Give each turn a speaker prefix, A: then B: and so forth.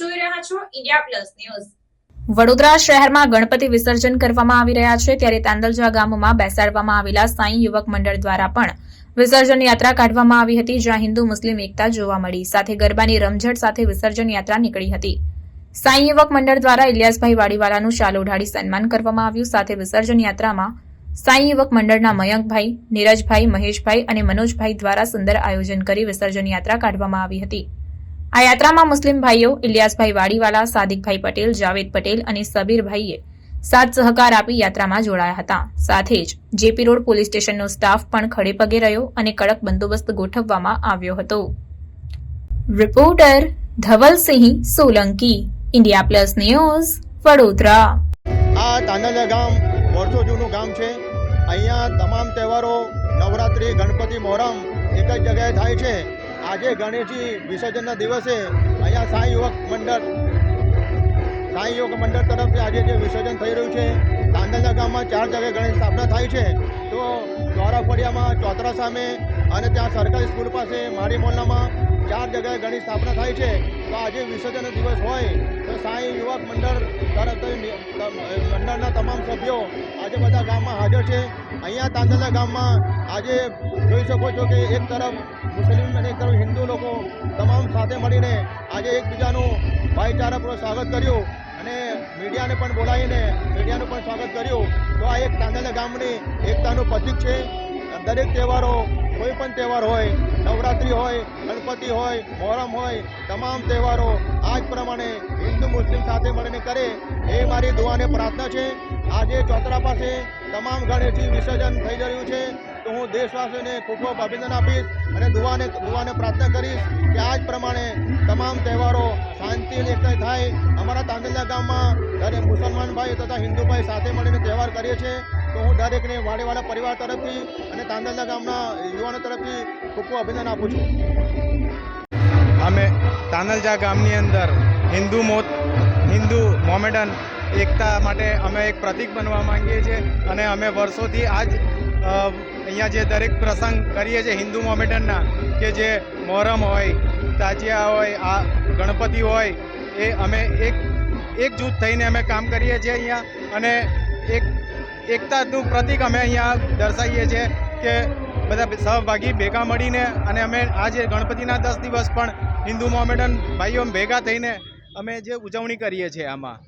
A: જોઈ રહ્યા છો ઇન્ડિયા પ્લસ ન્યૂઝ
B: વડોદરા શહેરમાં ગણપતિ વિસર્જન કરવામાં આવી રહ્યા છે. ત્યારે તાંદલજા ગામમાં બેસાડવામાં આવેલા સાંઈ યુવક મંડળ દ્વારા પણ વિસર્જન યાત્રા કાઢવામાં આવી હતી, જ્યાં હિન્દુ, મુસ્લિમ, એકતા જોવા મળી. સાથે ગરબાની રમઝટ સાથે વિસર્જન યાત્રા નીકળી હતી. સાંઈ યુવક મંડળ દ્વારા ઇલિયાસભાઈ વાડીવાલાનું શાલ ઓઢાડી સન્માન કરવામાં આવ્યું. સાથે વિસર્જન યાત્રામાં સાંઈ યુવક મંડળના મયંકભાઈ, નીરજભાઈ, મહેશભાઈ અને મનોજભાઈ દ્વારા સુંદર આયોજન કરી વિસર્જન યાત્રા કાઢવામાં આવી હતી. આ યાત્રામાં મુસ્લિમ ભાઈઓ ઇલિયાસભાઈ વાડીવાલા, સાદિકભાઈ પટેલ, જાવેદ પટેલ અને સબીરભાઈએ સાથ સહકાર આપી યાત્રામાં જોડાયા હતા. સાથે જ જેપી રોડ પોલીસ સ્ટેશનનો સ્ટાફ પણ ખડે પગે રહ્યો અને કડક બંદોબસ્ત ગોઠવવામાં આવ્યો હતો. Reporter Dhavalsinh Solanki, India plus news, Vadodara.
C: આ તાંદલિયા ગામ વર્ષો જૂનું ગામ છે. અહીંયા તમામ તહેવારો નવરાત્રિ, ગણપતિ, મોહરમ એક જ જગ્યાએ થાય છે. આજે ગણેશજી વિસર્જનના દિવસે અહીંયા સાંઈ યુવક મંડળ, સાંઈ યુવક મંડળ તરફથી આજે જે વિસર્જન થઈ રહ્યું છે તાંદલિયા ગામમાં ચાર જગ્યાએ ગણેશ સ્થાપના થાય છે. તો દ્વારા ફળિયામાં ચોતરા સામે અને ત્યાં સરકારી સ્કૂલ પાસે, મારી મોહલ્લામાં ચાર જગ્યાએ ગણેશ સ્થાપના થાય છે. તો આજે વિસર્જનનો દિવસ હોય, તો સાંઈ યુવક મંડળ તરફ મંડળના તમામ સભ્યો હાજર છે. અહીંયા તાંદલા ગામમાં આજે જોઈ શકો છો કે એક તરફ મુસ્લિમ અને એક તરફ હિન્દુ લોકો તમામ સાથે મળીને આજે એકબીજાનું ભાઈચારાપૂર્વક સ્વાગત કર્યું અને મીડિયાને પણ બોલાવીને મીડિયાનું પણ સ્વાગત કર્યું. તો આ એક તાંદલા ગામની એકતાનું પ્રતીક છે. દરેક તહેવારો કોઈ પણ તહેવાર હોય, નવરાત્રિ હોય, ગણપતિ હોય, મોહરમ હોય, તમામ તહેવારો આ જ પ્રમાણે હિન્દુ મુસ્લિમ સાથે મળીને કરે એ મારી દુઆને પ્રાર્થના છે. આજે ચોતરા પાસે તમામ ગણેશજી વિસર્જન થઈ રહ્યું છે. તો હું દેશવાસીઓને ખૂબ ખૂબ અભિનંદન આપીશ અને દુવાને દુવાને પ્રાર્થના કરીશ કે આ જ પ્રમાણે તમામ તહેવારો શાંતિ અને એકતા થાય. અમારા તાંદલિયા ગામમાં દરેક મુસલમાન ભાઈ તથા હિન્દુ ભાઈ સાથે મળીને તહેવાર કરીએ છીએ. તો હું દરેકને વાડેવાળા પરિવાર તરફથી અને તાંદલિયા ગામના યુવાનો તરફથી ખૂબ ખૂબ અભિનંદન આપું છું.
D: અમે તાનલજા ગામની અંદર હિન્દુ મોત હિન્દુ મોમેડન એકતા માટે અમે એક પ્રતિક બનવા માંગીએ છીએ અને અમે વર્ષોથી આજ અહીંયા જે દરેક પ્રસંગ કરીએ છીએ હિન્દુ મોમેડનના કે જે મોહરમ હોય, તાજિયા હોય, આ ગણપતિ હોય, એ અમે એક એક જૂથ થઈને અમે કામ કરીએ છીએ અહીંયા અને એક, એકતાનું પ્રતિક અમે અહીંયા દર્શાવીએ છીએ કે બધા સહભાગી ભેગા મળીને અને અમે આજે ગણપતિના દસ દિવસ પણ હિન્દુ મોમેડન ભાઈઓ ભેગા થઈને અમે જે ઉજવણી કરીએ છીએ આમાં.